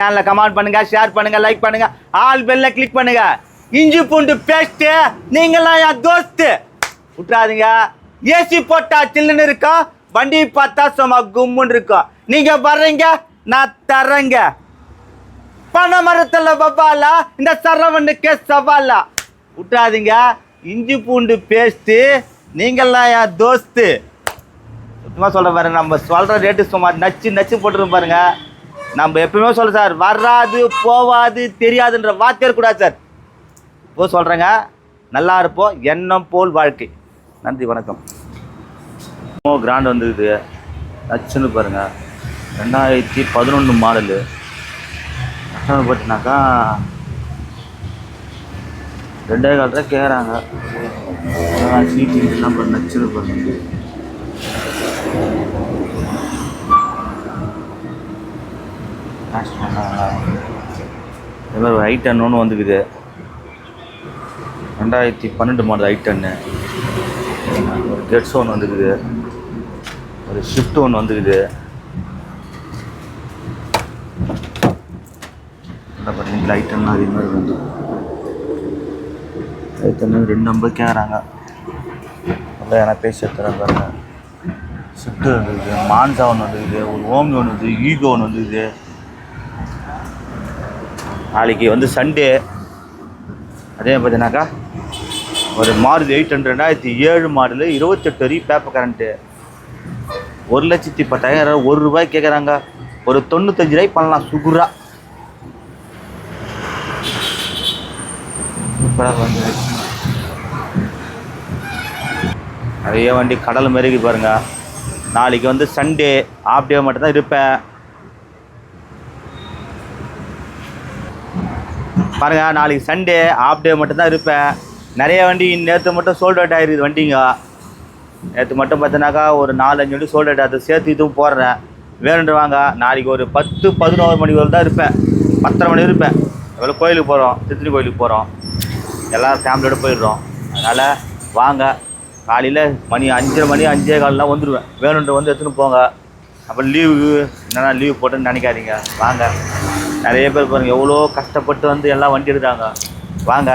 சேனலை கமெண்ட் பண்ணுங்க ஷேர் பண்ணுங்க லைக் பண்ணுங்க ஆல் பெல்ல கிளிக் பண்ணுங்க. இஞ்சி பூண்டு பேஸ்ட் நீங்களாம் என் தோஸ்து. விட்டுறாதீங்க. ஏசி போட்டா சில்லுன்னு இருக்கும் வண்டி பார்த்தா சும்மா கும்முன்னு இருக்கும் நீங்க வர்றீங்க நான் தர்றேங்க. பனை மரத்துல பப்பாலா இந்த சரவணுக்கே சவாலா? விட்டுறாதீங்க. இஞ்சி பூண்டு பேஸ்ட்டு நீங்களாம் என் தோஸ்து. சுத்தமாக சொல்ல பாருங்க நம்ம சொல்கிற ரேட்டு சும்மா நச்சு நச்சு போட்டுரும் பாருங்கள் நம்ம எப்பவுமே சொல்ல சார் வராது போவாது தெரியாதுன்ற வார்த்தை இருக்கக்கூடாது சார். இப்போ சொல்கிறேங்க நல்லா இருப்போம் எண்ணம் போல் வாழ்க்கை. நன்றி வணக்கம். ஓ கிராண்ட் வந்துருக்குது நச்சுன்னு பாருங்கள் ரெண்டாயிரத்தி பதினொன்று மாடலு. கஸ்டமர் பார்த்தீங்கன்னாக்கா ரெண்டே கால் கேட்குறாங்க சீட்டிங் எல்லாம் நச்சுன்னு பாருங்க கேஷ் இது மாதிரி ஒரு ஐ டென் ஒன்று வந்துக்குது ரெண்டாயிரத்தி பன்னெண்டு மாடல் ஐ டென்னு ஒரு கெட்ஸ் ஒன்று வந்துக்குது ஒரு ஷிஃப்ட் ஒன்று வந்துக்குது என்ன பார்த்தீங்கன்னா ஐ டென் அதே மாதிரி வந்து ஐ டென்னு ரெண்டு நம்பர் கேட்குறாங்க நல்லா எதனா பேசி எடுத்துறேன் பாருங்க. ஷிஃப்ட் வந்துருக்குது மான்சா ஒன்று வந்துருக்குது ஒரு ஓம்னி ஒன்று இருக்குது ஈகோ ஒன்று வந்துருக்குது. நாளைக்கு வந்து சண்டே அதே பார்த்தீங்கன்னாக்கா ஒரு மாறுதி எயிட் ஹண்ட்ரட் ரெண்டாயிரத்தி ஏழு மாடலு இருபத்தெட்டு வரி பேப்பர் கரண்ட்டு ஒரு லட்சத்தி பத்தாயிரம் ஒரு ரூபாய் கேட்குறாங்க ஒரு தொண்ணூத்தஞ்சு ரூபாய் பண்ணலாம் சுகுரா. வந்து நிறைய வண்டி கடல் மாரி பாருங்க. நாளைக்கு வந்து சண்டே ஆஃப் டே மட்டும்தான் இருப்பேன். பாருங்க நாளைக்கு சண்டே ஆஃப் டே மட்டும் தான் இருப்பேன். நிறைய வண்டி நேற்று மட்டும் சோல்ட் அவுட் ஆயிருக்குது வண்டிங்க. நேற்று மட்டும் பார்த்தினாக்கா ஒரு நாலஞ்சு வண்டி சோல்ட் அவுட் அதை சேர்த்து இதுவும் போடுறேன். வேணுன்ற வாங்க நாளைக்கு ஒரு பத்து பதினோரு மணி வரை தான் இருப்பேன். பத்தரை மணி இருப்பேன். எவ்வளோ கோயிலுக்கு போகிறோம் திருத்தணி கோயிலுக்கு போகிறோம் எல்லோரும் ஃபேமிலியோடு போயிடுறோம். அதனால் வாங்க காலையில் மணி அஞ்சரை மணி அஞ்சே காலெலாம் வந்துடுவேன் வேணுன்ற வந்து எடுத்துன்னு போங்க. அப்புறம் லீவு என்னென்னா லீவு போட்டுன்னு நினைக்காதீங்க. வாங்க. நிறைய பேர் பாருங்கள் எவ்வளோ கஷ்டப்பட்டு வந்து எல்லாம் வண்டி எடுத்தாங்க வாங்க.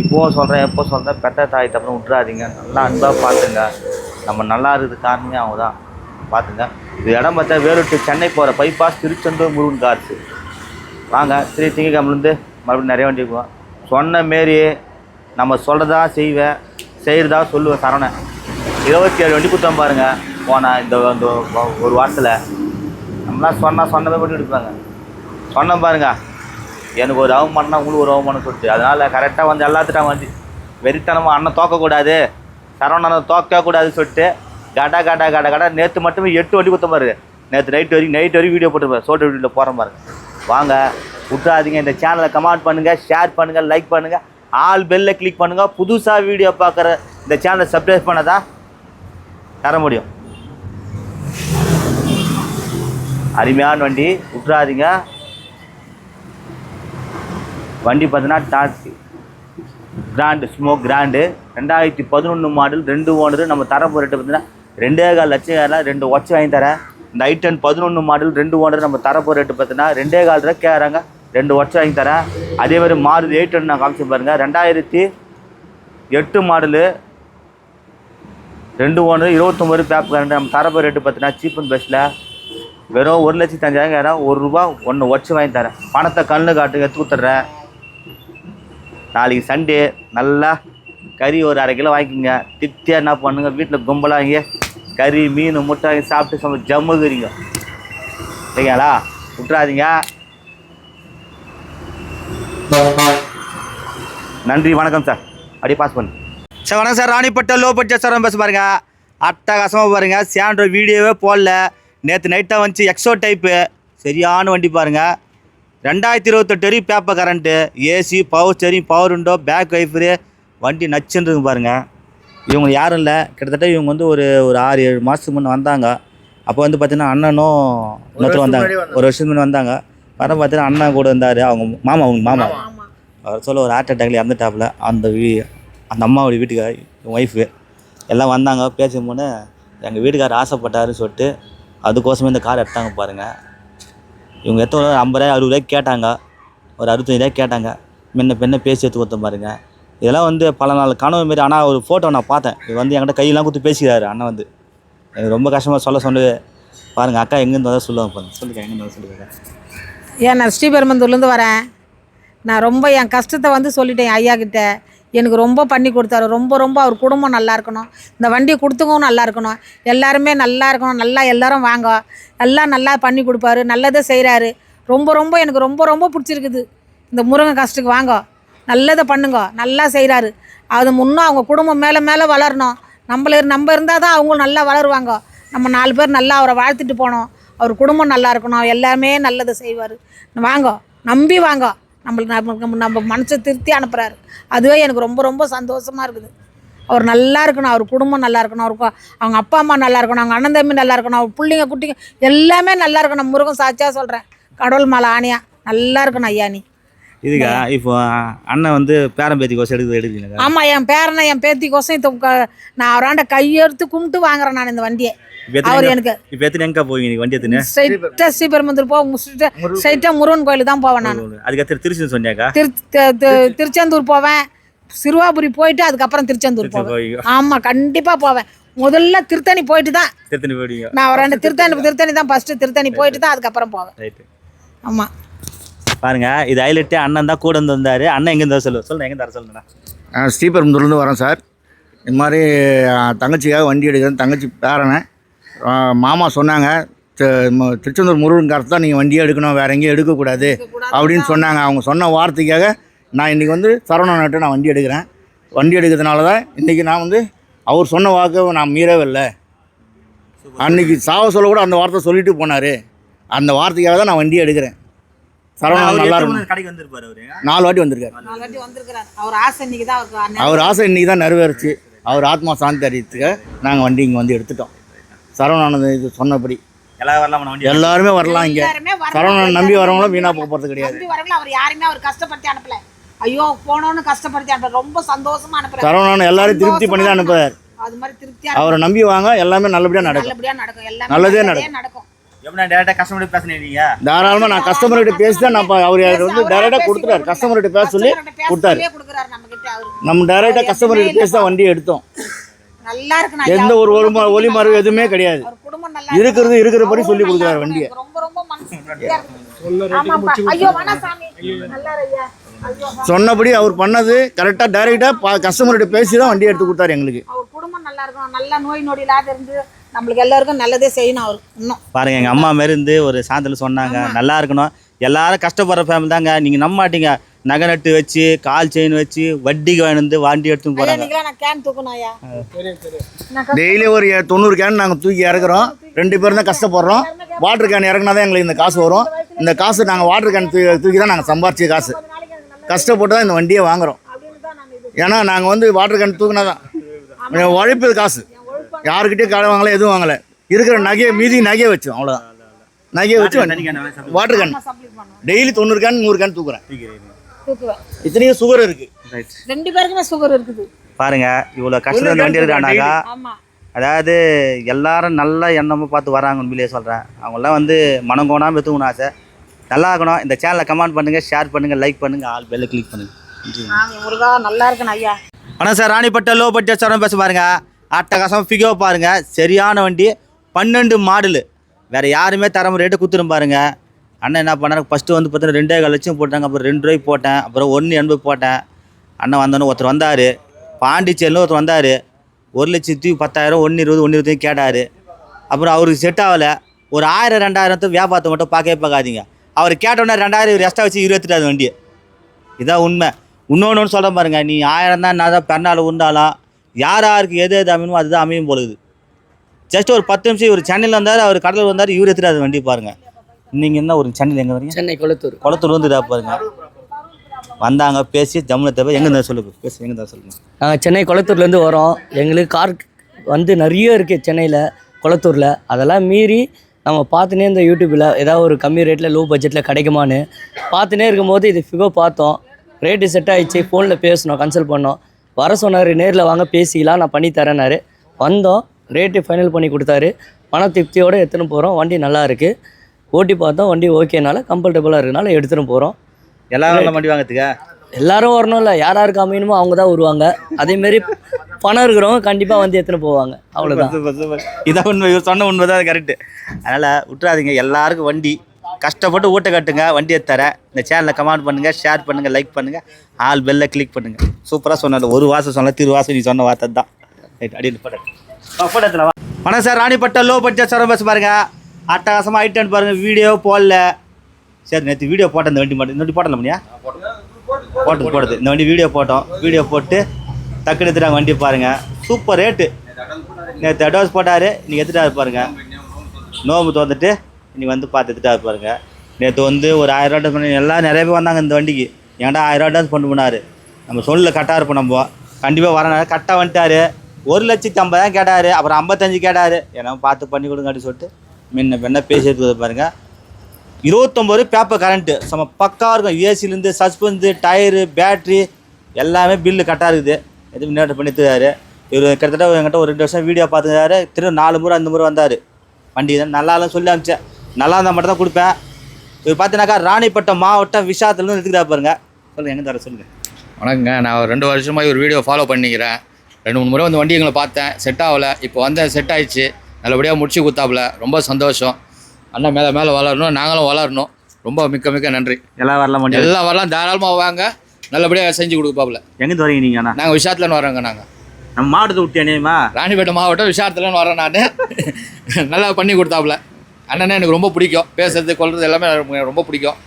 இப்போவும் சொல்கிறேன் எப்போ சொல்கிறேன் பெற்ற தாய் தப்புன்னு விட்றாதீங்க நல்லா அன்பாக பார்த்துங்க. நம்ம நல்லா இருக்குது காரணமே அவங்க தான். பார்த்துங்க. இது இடம் பார்த்தா வேறுட்டு சென்னை போகிற பைபாஸ் திருச்செந்தூர் முருகன் கார்ஸு வாங்க. திரு திங்கக்கிழமலேருந்து மறுபடியும் நிறைய வண்டி இருக்கும் சொன்ன மாரி நம்ம சொல்கிறதா செய்வேன் செய்கிறதா சொல்லுவேன் சரவணன். இருபத்தி ஏழு வண்டி கொடுத்தோம் பாருங்கள் போனால் இந்த இந்த ஒரு வாரத்தில். நம்மளாம் சொன்னால் சொன்னதை மட்டும் எடுப்பாங்க. சொன்னேன் பாருங்க. எனக்கு ஒரு அவமானம்னா உங்களுக்கு ஒரு அவமானம் சொல்லிட்டு. அதனால் கரெக்டாக வந்து எல்லாத்துட்டும் வந்து வெறித்தனமாக அண்ணன் தோக்கக்கூடாது. சரவணன் தோக்கக்கூடாதுன்னு சொல்லிட்டு கட கட கட கடா நேற்று மட்டுமே எட்டு வண்டி கொடுத்த பாரு நேற்று நைட் வரைக்கும் நைட் வரைக்கும் வீடியோ போட்டுருப்பாரு சோட்டோ வீடியோவில் போகிறேன் பாருங்க. வாங்க விட்றாதீங்க இந்த சேனலை கமெண்ட் பண்ணுங்கள் ஷேர் பண்ணுங்கள் லைக் பண்ணுங்கள் ஆல் பெல்ல கிளிக் பண்ணுங்கள் புதுசாக வீடியோ பார்க்குற இந்த சேனலை சப்ஸ்கிரைப் பண்ணதா? தர முடியும். அருமையான வண்டி. விட்றாதீங்க வண்டி பார்த்தீங்கன்னா டாக்ஸி கிராண்டு ஸ்மோக் கிராண்டு ரெண்டாயிரத்தி பதினொன்று மாடல் ரெண்டு ஓனர் நம்ம தரப்பு ரேட்டு பார்த்தீங்கன்னா ரெண்டே கால் லட்சம் ஏறலாம் ரெண்டு ஒச்சு வாங்கி தரேன். இந்த ஐட்டன் பதினொன்று மாடல் ரெண்டு ஓனர் நம்ம தரப்போ ரேட்டு பார்த்தீங்கன்னா ரெண்டே கால் ரூபா கேட்குறாங்க. ரெண்டு ஒச்சு வாங்கி தரேன். அதே மாதிரி மாறுது எயிட் நான் காமிச்சு பாருங்கள் ரெண்டாயிரத்தி எட்டு மாடலு ரெண்டு ஓனர் இருபத்தொம்பது பேப் கரண்ட் நம்ம தரப்பு ரேட்டு பார்த்தீங்கன்னா சீப் அண்ட் பெஸ்ட்டில் வெறும் ஒரு லட்சத்தி அஞ்சாயிரம் கேட்குறேன். ஒரு ரூபா ஒன்று ஒச்சு வாங்கி தரேன். பணத்தை கண்ணு காட்டு எடுத்து கொடுத்துட்றேன் நாளைக்கு சண்டே. நல்லா கறி ஒரு அரை கிலோ வாங்கிக்கோங்க. திருப்தியாக என்ன பண்ணுங்க? வீட்டில் கும்பலாங்க. கறி மீன் முட்டை வாங்கி சாப்பிட்டு சம ஜம்முக்குறீங்க சரிங்களா? விட்றாதீங்க நன்றி வணக்கம் சார். அப்படியே பாஸ் பண்ணு. சார் வணக்கம் sir. Ranipettai low budget sir பேச பாருங்க. அட்டகாசமாக பாருங்கள் சேண்ட்ரோ வீடியோவே போடல. நேற்று நைட்டாக வந்துச்சு. எக்ஸோ டைப்பு சரியான வண்டி பாருங்கள் ரெண்டாயிரத்தி இருபத்தெட்டு வரைக்கும் paper current AC power steering power window back wiper வண்டி நச்சுன்னு பாருங்கள் இவங்க யாரும் இல்லை. கிட்டத்தட்ட இவங்க வந்து ஒரு ஒரு ஆறு ஏழு மாதத்துக்கு முன்னே வந்தாங்க. அப்போ வந்து பார்த்தீங்கன்னா அண்ணனும் இன்னொருத்தர் வந்தாங்க. ஒரு வருஷத்துக்கு முன்னே வந்தாங்க. வர பார்த்தீங்கன்னா அண்ணன் கூட இருந்தார். அவங்க மாமா அவங்க மாமா. அவர் சொல்ல ஒரு ஹார்ட் அட்டாக்ல இறந்துட்டாப்புல. அந்த வீ அந்த அம்மாவுடைய வீட்டுக்கார் ஒய்ஃபு எல்லாம் வந்தாங்க. பேசும்போது எங்கள் வீட்டுக்காரர் ஆசைப்பட்டாருன்னு சொல்லிட்டு அதுக்கோசமே இந்த கார் எடுத்தாங்க பாருங்கள் இவங்க எத்தனை ஐம்பது ஐம்பதாயிரம் அறுபது ரூபாய்க்கு கேட்டாங்க. ஒரு அறுபத்தஞ்சாயிரம் கேட்டாங்க. முன்ன பெண்ணை பேசி எடுத்து கொடுத்த பாருங்க. இதெல்லாம் வந்து பல நாள் கனவு மாரி ஆனால் ஒரு ஃபோட்டோ நான் பார்த்தேன். இது வந்து என்கிட்ட கையெல்லாம் கொடுத்து பேசிக்கிறாரு அண்ணன் வந்து. எனக்கு ரொம்ப கஷ்டமாக சொல்ல சொன்னது. பாருங்கள் அக்கா எங்கேருந்து வந்தால் சொல்லுவாங்க பாருங்கள் சொல்லுங்க எங்கேருந்து வந்தால் சொல்லுங்க ஏன் நான் ஸ்ரீபெருமந்தூர்லேருந்து வரேன். நான் ரொம்ப என் கஷ்டத்தை வந்து சொல்லிட்டேன் என் ஐயா கிட்டே. எனக்கு ரொம்ப பண்ணி கொடுத்தாரு. ரொம்ப ரொம்ப அவர் குடும்பம் நல்லா இருக்கணும். இந்த வண்டியை கொடுத்தவங்க நல்லா இருக்கணும். எல்லாருமே நல்லா இருக்கணும். நல்லா எல்லாரும் வாங்க. எல்லாம் நல்லா பண்ணி கொடுப்பாரு. நல்லதை செய்கிறாரு ரொம்ப ரொம்ப எனக்கு ரொம்ப ரொம்ப பிடிச்சிருக்குது. இந்த முருங்கை கஷ்டத்துக்கு வாங்க. நல்லதை பண்ணுங்க. நல்லா செய்கிறாரு அது முன்னும் அவங்க குடும்பம் மேலே மேலே வளரணும். நம்மள நம்ம இருந்தால் தான் அவங்களும் நல்லா வளருவாங்க. நம்ம நாலு பேர் நல்லா அவரை வாழ்த்துட்டு போனோம். அவர் குடும்பம் நல்லா இருக்கணும். எல்லாமே நல்லதை செய்வார். வாங்க. நம்பி வாங்க. நம்மளுக்கு நம்ம நம்ம மனசை திருத்தி அனுப்புகிறாரு அதுவே எனக்கு ரொம்ப ரொம்ப சந்தோஷமாக இருக்குது. அவர் நல்லா இருக்கணும். அவர் குடும்பம் நல்லா இருக்கணும். அவருக்கு அவங்க அப்பா அம்மா நல்லா இருக்கணும். அவங்க அண்ணன் தம்பி நல்லா இருக்கணும். அவர் பிள்ளைங்க குட்டிங்க எல்லாமே நல்லா இருக்கணும். முருகன் சாட்சியாக சொல்கிறேன் கடவுள் மலை ஆணையா. நல்லா இருக்கணும் ஐயா நீ. இதுக்கா? இப்போ அண்ணன் வந்து பேரம்பேத்தி கோசம் எடுத்து எடுக்கிறீங்க ஆமாம் என் பேரனை என் பேத்திக்கோசம் இந்த க- நான் அவராண்ட கையெடுத்து கும்பிட்டு வாங்குறேன் நான் இந்த வண்டியை. அவர் எனக்கு இப்போ எத்தனை எங்கே போவீங்க நீ வண்டி எடுத்துன்னு ஸ்ட்ரைட்டாக ஸ்ரீபெரும்புத்தூர் போ ஸ்ட்ரைட்டாக முருகன் கோயிலுக்கு தான் போவேன் நான். அதுக்கடுத்து திருச்சி. சொன்னியாக்கா திருச்செந்தூர் போவேன். சிறுவாபுரி போயிட்டு அதுக்கப்புறம் திருச்செந்தூர் போவேன். ஆமாம் கண்டிப்பாக போவேன். முதல்ல திருத்தணி போயிட்டு தான். திருத்தணி போவீங்க. நான் ரெண்டு திருத்தணி திருத்தணி தான். ஃபஸ்ட்டு திருத்தணி போயிட்டு தான் அதுக்கப்புறம் போவேன். ஆமாம் பாருங்க இது ஹைலைட்டே அண்ணன் தான் கூட இருந்து வந்தாரு. அண்ணன் எங்க இருந்தா சொல்லு சொல்லுங்க எங்க தர சொல்லுங்கண்ணா. நான் ஸ்ரீபெரும்புதூர்லேருந்து வரேன் சார். இது மாதிரி தங்கச்சிக்காக வண்டி எடுக்கிறேன். தங்கச்சி பேரனை. மாமா சொன்னாங்க திருச்செந்தூர் முருகன் காரத்து தான் நீங்கள் வண்டியே எடுக்கணும் வேறு எங்கேயும் எடுக்கக்கூடாது அப்படின்னு சொன்னாங்க. அவங்க சொன்ன வார்த்தைக்காக நான் இன்றைக்கி வந்து சரவணன்கிட்ட நான் வண்டி எடுக்கிறேன். வண்டி எடுக்கிறதுனால தான் இன்றைக்கி நான் வந்து அவர் சொன்ன வாக்கை நான் மீறவே இல்லை அன்னைக்கு சாவ சொல்ல கூட அந்த வார்த்தை சொல்லிட்டு போனார். அந்த வார்த்தைக்காக தான் நான் வண்டியை எடுக்கிறேன். சரவணன் நல்லா இருக்கும். கடைக்கு வந்திருப்பாரு அவரு? நாலு வாட்டி வந்திருக்காரு. நாலு வாட்டி வந்திருக்கிறார். அவர் ஆசை இன்னைக்கு தான் அவருக்கு அண்ணன் அவர் ஆசை இன்னைக்கு தான் நிறைவேறுச்சு. அவர் ஆத்மா சாந்தி அறியத்துக்கு நாங்கள் வண்டி இங்கே வந்து எடுத்துட்டோம். சரவணானது இது சொன்னபடி. எல்லாரும் வரலாம் வண்டி எல்லாருமே வரலாம் இங்கே. எல்லாருமே. சரவணன் நம்பி வரவங்களும் வீணாக போக போகிறது கிடையாது. அவர் யாருமே அவர் கஷ்டப்படுத்தி அனுப்பல. ஐயோ போனோன்னு கஷ்டப்படுத்தி அனுப்பல. ரொம்ப சந்தோஷமா அனுப்புறாரு. சரவணன் எல்லாரையும் திருப்தி பண்ணி தான் அனுப்புவார் அது மாதிரி திருப்தியா அவரை நம்பி வாங்க எல்லாமே நல்லபடியாக நடக்கும். நல்லபடியா நடக்கும். எல்லாமே நல்லதே நல்லதே நடக்கும். பேசுனீங்க தாராளமாக நான் கஸ்டமர்கிட்ட பேசி தான் நான் அவர் வந்து டைரெக்டாக கொடுத்துட்டாரு. கஸ்டமர்கிட்ட பேச சொல்லி கொடுத்தாரு. நம்ம கிட்ட அவரு நம்ம டைரெக்டாக கஸ்டமர்கிட்ட பேசி தான் வண்டி எடுத்தோம். நல்லா இருக்கு நான் எந்த ஒரு ஒளி மறைவு எதுவுமே கிடையாது. அவர் குடும்பம் நல்லா இருக்கிறது இருக்கிறபடி சொல்லி கொடுக்குறாரு வண்டியை. சொன்னபடி அவர் பண்ணது கரெக்டாக டைரெக்டாக கஸ்டமர்கிட்ட பேசி தான் வண்டி எடுத்து கொடுத்தாரு எங்களுக்கு. அவர் குடும்பம் நல்லா இருக்கும் நல்லா நோய் நொடி இல்லாத இருந்து நம்மளுக்கு எல்லாருக்கும் நல்லதே செய்யணும் அவர் இன்னும். பாருங்க எங்க அம்மா மாரி இருந்து ஒரு சாயந்தரம் சொன்னாங்க. நல்லா இருக்கணும். எல்லாரும் கஷ்டப்படுற ஃபேமிலி தாங்க. நீங்க நம்ப மாட்டீங்க. நகை நட்டு வச்சு கால் செயின் வச்சு வட்டிக்கு வாங்கிட்டு வண்டி எடுத்துன்னு ஐயா போறாங்க. நீங்களா டெய்லி ஒரு தொண்ணூறு கேன் நாங்கள் தூக்கி இறக்குறோம். ரெண்டு பேரும் தான் கஷ்டப்படுறோம். வாட்டர் கேன் இறக்குனா தான் எங்களுக்கு இந்த காசு வரும். இந்த காசு நாங்கள் வாட்டர் கேன் தூக்கி தூக்கி தான் நாங்கள் சம்பாரிச்ச காசு. கஷ்டப்பட்டு தான் இந்த வண்டியை வாங்குறோம். ஏன்னா நாங்கள் வந்து வாட்டர் கேன் தூக்கினா தான் என் உழைப்பு காசு. யாருக்கிட்டே கடை வாங்கல எதுவும் வாங்கலை. இருக்கிற நகையை மீதி நகையை வச்சோம் அவ்வளோதான் நகையை வச்சு வாட்டர் கேன் டெய்லி தொண்ணூறு கேன் நூறு கேன் தூக்குறேன். இத்தனையும் சுகர் இருக்குது ரெண்டு பேருக்குமே சுகர் இருக்குது. பாருங்க இவ்வளவு கஷ்டத்துல இந்த வண்டி எடுக்கிறானாக்கா ஆமா. அதாவது எல்லாரும் நல்ல எண்ணமாக பார்த்து வராங்க உண்மையிலேயே சொல்கிறேன் அவங்களாம் வந்து மனம் கோணாமல் எடுத்துக்கணும் ஆசை. நல்லா இருக்கணும். இந்த சேனலை கமெண்ட் பண்ணுங்கள் ஷேர் பண்ணுங்கள் லைக் பண்ணுங்கள் ஆல் பெல்ல கிளிக் பண்ணுங்கள் முருகா நல்லா இருக்கணும் ஐயா. ஆனால் சார் ராணிப்பட்ட லோ பட்ஜெட் சரம் பேச பாருங்க. அட்டகாசம் ஃபிகோ பாருங்க. சரியான வண்டி பன்னெண்டு மாடலு வேறு யாருமே தரம் ரேட்டு கொடுத்துரும் பாருங்க. அண்ணன் என்ன பண்ணாரு? ஃபஸ்ட்டு வந்து பார்த்தீங்கன்னா ரெண்டே கால் லட்சம் போட்டாங்க. அப்புறம் ரெண்டு ரூபாய்க்கு போட்டேன். அப்புறம் ஒன்று எண்பது போட்டேன். அண்ணன் வந்தோன்னு ஒருத்தர் வந்தார். பாண்டிச்சேரியில் ஒருத்தர் வந்தார். ஒரு லட்சத்தி பத்தாயிரம் ஒன்று இருபது ஒன்று இருபது கேட்டார். அப்புறம் அவருக்கு செட் ஆகலை. ஒரு ஆயிரம் ரெண்டாயிரத்து வியாபாரத்தை மட்டும் பார்க்கவே பார்க்காதீங்க. அவர் கேட்டோன்னே ரெண்டாயிரம் இவர் எக்ஸ்ட்ரா வச்சு இருபத்திட்டாது வண்டி. இதான் உண்மை. இன்னொன்று ஒன்று சொல்ல பாருங்க. நீ ஆயிரம் தான் நான் தான் பிறநாள் உண்டாலாம் யார் யாருக்கு எது எது அமையுமோ அதுதான் அமையும் பொழுது. ஜஸ்ட் ஒரு பத்து நிமிஷம் இவர் சென்னையில் வந்தார் அவர் கடலில் வந்தார் இவர் எடுத்துட்டு வண்டி பாருங்க. நீங்கள் என்ன ஒரு சென்னையில் எங்கே வரீங்க? சென்னை கொளத்தூர். குளத்தூர் வந்துட்டா பாருங்க. வந்தாங்க பேசி ஜம்முன தேவை எங்கே இருந்தால் சொல்லுங்க பேசி எங்கே இருந்தால் சொல்லுங்க. நாங்கள் சென்னை கொளத்தூர்லேருந்து வரோம். எங்களுக்கு கார் வந்து நிறைய இருக்குது சென்னையில் கொளத்தூரில். அதெல்லாம் மீறி நம்ம பார்த்துனே இந்த யூடியூப்பில் ஏதாவது ஒரு கம்மி ரேட்டில் லோ பட்ஜெட்டில் கிடைக்குமான்னு பார்த்துனே இருக்கும்போது இது ஃபிகோ பார்த்தோம். ரேட்டு செட் ஆயிடுச்சு ஃபோனில் பேசினோம் கன்சல்ட் பண்ணோம். வர சொன்னார் நேரில் வாங்க பேசிக்கலாம் நான் பண்ணி தரேன்னாரு. வந்தோம் ரேட்டு ஃபைனல் பண்ணி கொடுத்தாரு. மன திருப்தியோடு எடுத்துன்னு போகிறோம் வண்டி நல்லா இருக்குது ஓட்டி பார்த்தோம் வண்டி ஓகேனால கம்ஃபர்டபுளாக இருக்கனால எடுத்துகிட்டு போகிறோம் எல்லாரும் வண்டி வாங்குறதுக்கு? எல்லாரும் வரணும்ல யார் யாருக்கு அமையணுமோ அவங்க தான் வருவாங்க. அதேமாரி பணம் இருக்கிறவங்க கண்டிப்பாக வந்து எடுத்துன்னு போவாங்க. அவ்வளோதான். இதான் உண்மை இவர் சொன்ன உண்மை தான் கரெக்டு அதனால் விட்டுறாதீங்க எல்லாருக்கும் வண்டி. கஷ்டப்பட்டு ஊட்ட கட்டுங்க வண்டியை தரேன். இந்த சேனலை கமெண்ட் பண்ணுங்கள் ஷேர் பண்ணுங்கள் லைக் பண்ணுங்கள் ஆல் பெல்லை கிளிக் பண்ணுங்கள் சூப்பராக சொன்னார் ஒரு வாசம் சொன்ன திரு வாசம் நீ சொன்ன வார்த்தை தான் ரைட் அடி படத்தில் வணக்கம் sir Ranipettai low budget sir பேச பாருங்க. அட்டகாசமாக ஐட்டன் பாருங்கள் வீடியோ போடல. சரி நேற்று வீடியோ போட்டேன் இந்த வண்டி மட்டும். இந்த வண்டி போடல முடியா போட்டது போட்டது இந்த வண்டி வீடியோ போட்டோம். வீடியோ போட்டு டக்குனு எடுத்துட்டாங்க வண்டி பாருங்கள் சூப்பர் ரேட்டு நேற்று அட்வான்ஸ் போட்டார். நீங்கள் எடுத்துட்டாரு பாருங்கள் நோம்பு தோந்துட்டு நீ வந்து பார்த்து எடுத்துட்டாரு பாருங்க. நேற்று வந்து ஒரு ஆயிரம் ரூபா பண்ணி எல்லாம் நிறைய பேர் வந்தாங்க இந்த வண்டிக்கு. ஏன்டா ஆயிரம் ரூபா டான்ஸ் பண்ண போனார். நம்ம சொல்ல கரெக்டாக இருப்போம் நம்ம. கண்டிப்பாக வரனால கரெக்டாக வந்துட்டார். ஒரு லட்சத்தி ஐம்பதாயிரம் கேட்டார். அப்புறம் ஐம்பத்தஞ்சு கேட்டார். ஏன்னா பார்த்து பண்ணி கொடுங்க அப்படின்னு சொல்லிட்டு முன்ன பின்ன பேசி பாருங்கள் இருபத்தொம்பது இருபத்தொம்பது பேப்பர் கரண்ட்டு செம்ம பக்காவாக இருக்கும். ஏசிலேருந்து சஸ்பென்ஸு டயரு பேட்ரி எல்லாமே பில்லு கரெக்டாக இருக்குது. எதுவும் முன்னேற்றம் பண்ணி தருவார் இவர் கிட்டத்தட்ட என்கிட்ட ஒரு ரெண்டு வருஷம் வீடியோ பார்த்துக்காரு திரும்ப நாலு முறை அந்த முறை வந்தார். வண்டி தான் நல்லா சொல்லி அனுப்பிச்சேன். நல்லா இருந்தால் மட்டும் தான் கொடுப்பேன். இவர் பார்த்தீங்கன்னாக்கா ராணிப்பட்டம் மாவட்டம் விஷாத்துலேருந்து எடுத்துக்கிட்டா பாருங்க. சொல்லுங்கள் எங்கே தர சொல்லுங்கள் வணக்கங்க நான் ஒரு ரெண்டு வருஷமாக ஒரு வீடியோ ஃபாலோ பண்ணிக்கிறேன். ரெண்டு மூணு முறை வந்து வண்டி எங்களை பார்த்தேன் செட் ஆகலை. இப்போ வந்தேன் செட் ஆயிடுச்சு. நல்லபடியாக முடிச்சு கொடுத்தாப்புல. ரொம்ப சந்தோஷம். அண்ணன் மேலே மேலே வளரணும் நாங்களும் வளரணும். ரொம்ப மிக்க மிக்க நன்றி. எல்லாம் வரலாம் வண்டி எல்லாம் வரலாம் தாராளமாக வாங்க. நல்லபடியாக செஞ்சு கொடுப்பாப்புல. எங்கேருந்து வரீங்க நீங்கள் அண்ணா? நாங்கள் விஷயத்துலன்னு வரோங்க நாங்கள் நம்ம மாவட்டத்தை விட்டு அணியுமா? ராணிப்பேட்டை மாவட்டம் விஷயத்துலன்னு வரேன் நான். நல்லா பண்ணி கொடுத்தாப்புல. அண்ணனே எனக்கு ரொம்ப பிடிக்கும். பேசுறது கொள்றது எல்லாமே எனக்கு ரொம்ப பிடிக்கும்.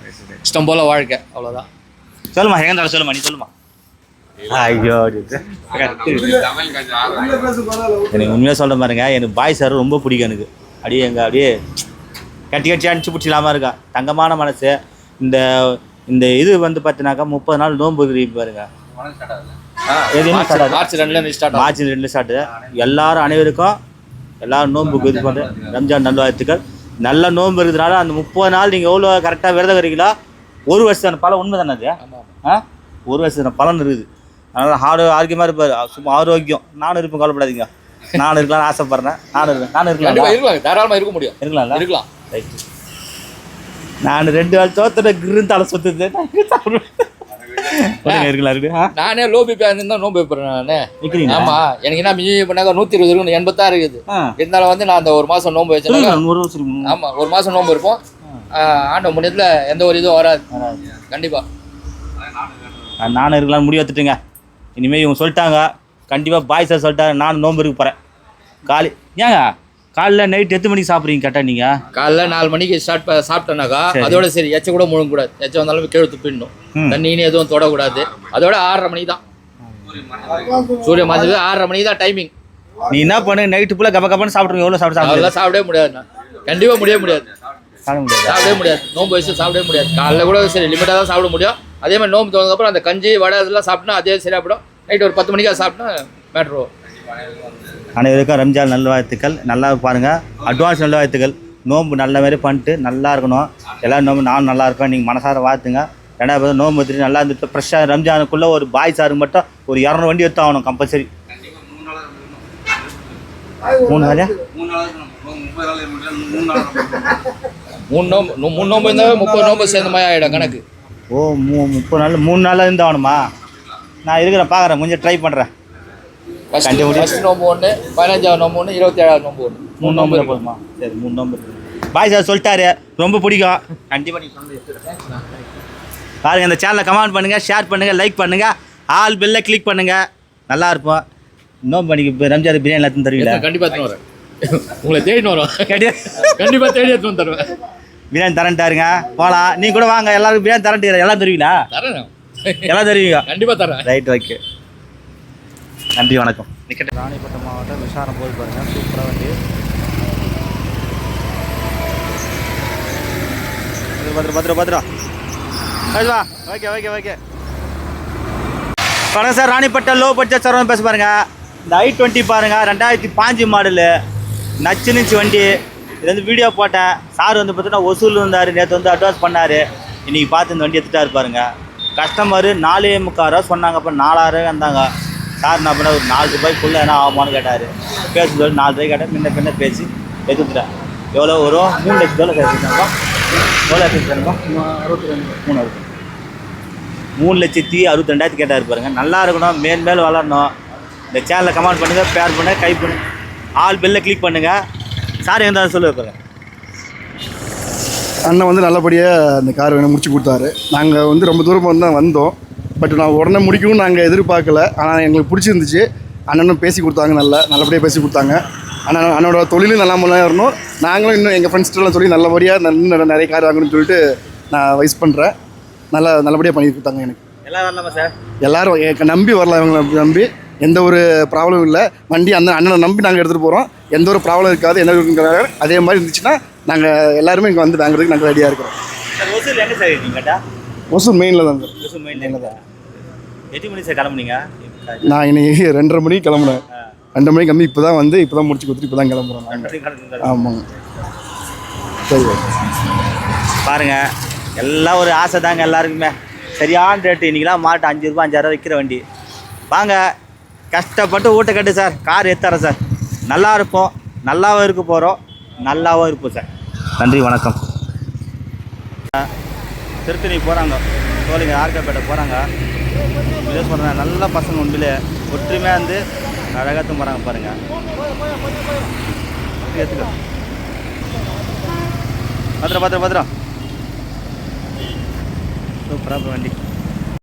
இஷ்டம் போல் வாழ்க்கை அவ்வளோதான் சொல்லுமா எங்கே தர சொல்லுமா நீ சொல்லுமா ஐயோ எனக்கு உண்மையாக சொல்ல பாருங்க எனக்கு பாய் சார் ரொம்ப பிடிக்கும் எனக்கு. அப்படியே எங்க அப்படியே கட்டி கட்டி அடிச்சு பிடிச்சிலாம இருக்கா? தங்கமான மனசு. இந்த இந்த இது வந்து பார்த்தீங்கன்னாக்கா முப்பது நாள் நோன்பு பாருங்க? மார்ச் ரெண்டுல ஸ்டார்ட் மார்ச் ரெண்டு ஸ்டார்ட் எல்லாரும் அனைவருக்கும் எல்லாரும் நோன்புக்கு இது பண்ணுறேன் ரம்ஜான் நல்வாழ்த்துக்கள். நல்ல நோன்பு இருக்கிறதுனால அந்த முப்பது நாள் நீங்கள் எவ்வளோ கரெக்டாக விரதம் இருக்கிறீங்களோ ஒரு வருஷம் பலம் உண்மை தானே அது? ஆ? ஒரு வருஷம் பலன் இருக்குது. அதனால் ஆரோ ஆரோக்கியமாக இருப்பார். சும்மா ஆரோக்கியம். நானும் இருப்பேன் கவலைப்படாதீங்க. நானும் இருக்கலாம்னு ஆசைப்பட்றேன். நானும் இருக்கேன். நானும் இருக்கலாம் இருக்கலாம் தாராளமா இருக்க முடியும். இருக்கலாம்ல? இருக்கலாம். ரைட்டு நான் ரெண்டு நாள் தோத்துட்ட கிருன்னு தலை சுத்துது ஆ நானே லோ பிபி இருந்தா நோம்பு வைப்பேன் நானு. ஆமா. எனக்கு என்ன மிஞ்சி பண்ணாக்க நூத்தி இருபது இருக்கும் எண்பத்தாறு இருக்குது. இருந்தாலும் வந்து நான் அந்த ஒரு மாசம் நோம்பு வச்சேன். இருக்கு. ஆமா ஒரு மாசம் நோம்பு இருப்போம் ஆண்ட முன்னத்துல எந்த ஒரு இதுவும் வராது. கண்டிப்பா. நான் நானும் இருக்கலாம் முடிவு எடுத்துட்டுங்க. இனிமேல் இவங்க சொல்லிட்டாங்க. கண்டிப்பாக பாய் சார் சொல்லிட்டாங்க நானும் நோன்பு இருக்க போகிறேன் காலி. ஏங்க? காலைல நைட் எத்தனை மணிக்கு சாப்பிட்றீங்க கேட்டா நீங்கள் காலைல நாலு மணிக்கு ஸ்டார்ட் சாப்பிட்டேனாக்கா. அதோட சரி எச்ச கூட முழுங்க கூடாது. எச்ச வந்தாலும் கீழே துப்பிடணும். தண்ணின்னு எதுவும் தொடக்கூடாது. அதோட ஆறரை மணி தான். சூரிய மாதத்துக்கு ஆறரை மணி தான் டைமிங் நீ என்ன பண்ணு? நைட்டு ஃபுல்லாக கப்ப கப்பன்னு சாப்பிட்ருங்க எவ்வளோ சாப்பிட்டு சாப்பிடுங்க அதெல்லாம் சாப்பிடவே முடியாது நான். கண்டிப்பா முடியவே முடியாது. சாப்பிட முடியாது. சாப்பிடவே முடியாது. நோம்பு வச்சு சாப்பிடவே முடியாது. காலைல கூட சரி லிமிட்டாக தான் சாப்பிட முடியும். அதே மாதிரி நோம்பு தோணுதுக்கப்புறம் அந்த கஞ்சி வடை அதெல்லாம் சாப்பிட்டா அதே சரியா போடும் நைட் ஒரு பத்து மணிக்கு அதை சாப்பிட்டா மேட்ரு அனைவருக்கும் ரம்ஜான் நல்வாழ்த்துக்கள். நல்லா பாருங்கள் அட்வான்ஸ் நல்வாழ்த்துக்கள். நோன்பு நல்ல மாதிரி பண்ணிட்டு நல்லா இருக்கணும். எல்லாரும் நோம்பு நானும் நல்லா இருக்கேன் நீங்கள் மனசார வாழ்த்துங்க. ரெண்டாவது நோம்பு எடுத்துட்டு நல்லா இருந்துட்டு ஃப்ரெஷ்ஷாக ரம்ஜானுக்குள்ளே ஒரு பாய் சாருக்கு மட்டும் ஒரு இரநூறு வண்டி எடுத்து ஆகணும் கம்பல்சரி மூணு நாளையா மூணு நோம்பு மூணு நோம்பு இருந்தாவே முப்பது நோம்பு சேர்ந்த மாதிரி ஆகிடும் கணக்கு. ஓ மூ முப்பது நாள் மூணு நாளில் இருந்து ஆகணுமா? நான் இருக்கிறேன் பார்க்குறேன். கொஞ்சம் ட்ரை பண்ணுறேன் ஃபர்ஸ்ட் நோம்பு ஒன்று பதினஞ்சாவது நோம்பு ஒன்று இருபத்தி ஏழாவது நோம்பு ஒன்று மூணு நோம்பு. போதுமா? சரி மூணு நோம்பு. பாய் சார் சொல்லிட்டாரு. ரொம்ப பிடிக்கும். கண்டிப்பாக சொன்னது இந்த சேனலை கமெண்ட் பண்ணுங்கள் ஷேர் பண்ணுங்கள் லைக் பண்ணுங்கள் ஆல் பெல்லை கிளிக் பண்ணுங்கள் நல்லா இருப்போம் நோம்பு பண்ணிக்கு ரம்ஜான் பிரியாணி எல்லாத்தையும் தருவீங்களா? எடுத்து கண்டிப்பா எடுத்துன்னு வரேன் உங்களை தேடின்னு வரோம் கேட்டு கண்டிப்பா தேடி எடுத்துன்னு வந்து தருவேன். பிரியாணி தரேன்ட்டாருங்க போகலாம் நீ கூட வாங்க. எல்லாரும் பிரியாணி தரேன்ட்டு எல்லாம் தருவீங்களா தரேன் எல்லாம் தருவீங்க? கண்டிப்பா தரேன். ரைட் ஓகே நன்றி வணக்கம். ராணிப்பட்டம் மாவட்டம் விசாரம் போய் பாருங்கள் சூப்பராக வண்டி பத்திரம் பத்திரம் பத்திரம். வா. Okay okay okay. வணக்கம் sir Ranipettai low budget sir பேச பாருங்க. இந்த ஐ டுவெண்ட்டி பாருங்கள் ரெண்டாயிரத்தி பாஞ்சு மாடலு. நச்சு நிச்சு வண்டி. இது வந்து வீடியோ போட்டேன். சார் வந்து பார்த்தீங்கன்னா ஒசூல் இருந்தார். நேற்று வந்து அட்வான்ஸ் பண்ணார். இன்றைக்கி பார்த்து இந்த வண்டி எடுத்துட்டாரு இருப்பாருங்க கஸ்டமரு நாலே முக்கால் ரூபா சொன்னாங்க. அப்போ நாலாயிரம் வந்தாங்க. சார் என்ன பண்ண ஒரு நாலு ரூபாய்க்குள்ளே என்ன ஆகுமான்னு கேட்டார். பேசும்போது நாலு ரூபாய் கேட்டால் முன்ன பின்ன பேசி எடுத்துட்டேன் எவ்வளோ? வரும் மூணு லட்சம் எவ்வளோ? பேசிட்டாங்க எவ்வளோ எடுத்துருக்கா அறுபத்தி ரெண்டு. மூணு அறுபத்தி மூணு லட்சத்தி அறுபத்தி ரெண்டாயிரத்து கேட்டார் பாருங்க. நல்லா இருக்கணும். மேல் மேல் வளரணும். இந்த சேனலை கமெண்ட் பண்ணுங்க ஷேர் பண்ணுங்க கை பண்ணு. ஆல் பெல்ல கிளிக் பண்ணுங்க. சார் எந்த சொல்லுங்க பாருங்க. அண்ணன் வந்து நல்லபடியாக அந்த கார் வேணும் முடிச்சு கொடுத்தாரு. நாங்கள் வந்து ரொம்ப தூரம் வந்து தான் வந்தோம். பட் நான் உடனே முடிக்கணும்னு நாங்கள் எதிர்பார்க்கல. ஆனால் எங்களுக்கு பிடிச்சிருந்துச்சு. அண்ணனும் பேசி கொடுத்தாங்க நல்லா நல்லபடியாக பேசி கொடுத்தாங்க. அண்ணன் அண்ணனோட தொழிலும் நல்லா முன்னேறணும் நாங்களும் இன்னும் எங்கள் ஃப்ரெண்ட்ஸ்கிட்டலாம் சொல்லி நல்லபடியாக இன்னும் நிறைய கார் வாங்கணும்னு சொல்லிட்டு நான் வைஸ் பண்ணுறேன் நல்லா நல்லபடியாக பண்ணி கொடுத்தாங்க எனக்கு. சார் எல்லாரும் நம்பி வரலாம் இவங்களை நம்பி. எந்த ஒரு ப்ராப்ளமும் இல்லை. வண்டி அந்த அண்ணனை நம்பி நாங்கள் எடுத்துகிட்டு போகிறோம் எந்த ஒரு ப்ராப்ளம் இருக்காது என்ன இருக்குங்கிறாங்க அதே மாதிரி இருந்துச்சுன்னா நாங்கள் எல்லாருமே இங்கே வந்து வாங்குறதுக்கு நாங்கள் ரெடியாக இருக்கிறோம். சார் சார் ஒசூர் மெயினில் தான் ஒசூர் மெயினில் தான். எத்தனை மணி சார் கிளம்புனீங்க? நான் இன்னைக்கு ரெண்டரை மணிக்கு கிளம்புனேன். ரெண்டரை மணிக்கு வந்து இப்போ தான் வந்து இப்போ தான் முடிச்சு கொடுத்துட்டு இப்போ தான் கிளம்புறோம் நாங்கள் ஆமாங்க சரி. பாருங்க எல்லாம் ஒரு ஆசை தாங்க எல்லாருக்குமே. சரியான ரேட்டு இன்றைக்கெலாம் மாட்டு அஞ்சு ரூபா அஞ்சாயிரம் விற்கிற வண்டி. வாங்க கஷ்டப்பட்டு ஊட்ட கட்டு சார். கார் எடுத்துறேன் சார். நல்லா இருப்போம். நல்லாவும் இருக்க போகிறோம் நல்லாவும் இருப்போம் சார். நன்றி வணக்கம். திருத்தணி போகிறாங்க சோழிங்க ஆர்கப்பேட்டை போகிறாங்க இதே சொல்கிறேன் நல்ல பசங்க உண்மையிலே ஒற்றுமையாக இருந்து அழகாக தும்புறாங்க பாருங்கள் ஏற்றுக்க பத்திரம் பத்திரம் பத்திரம். சூப்பராக வண்டி.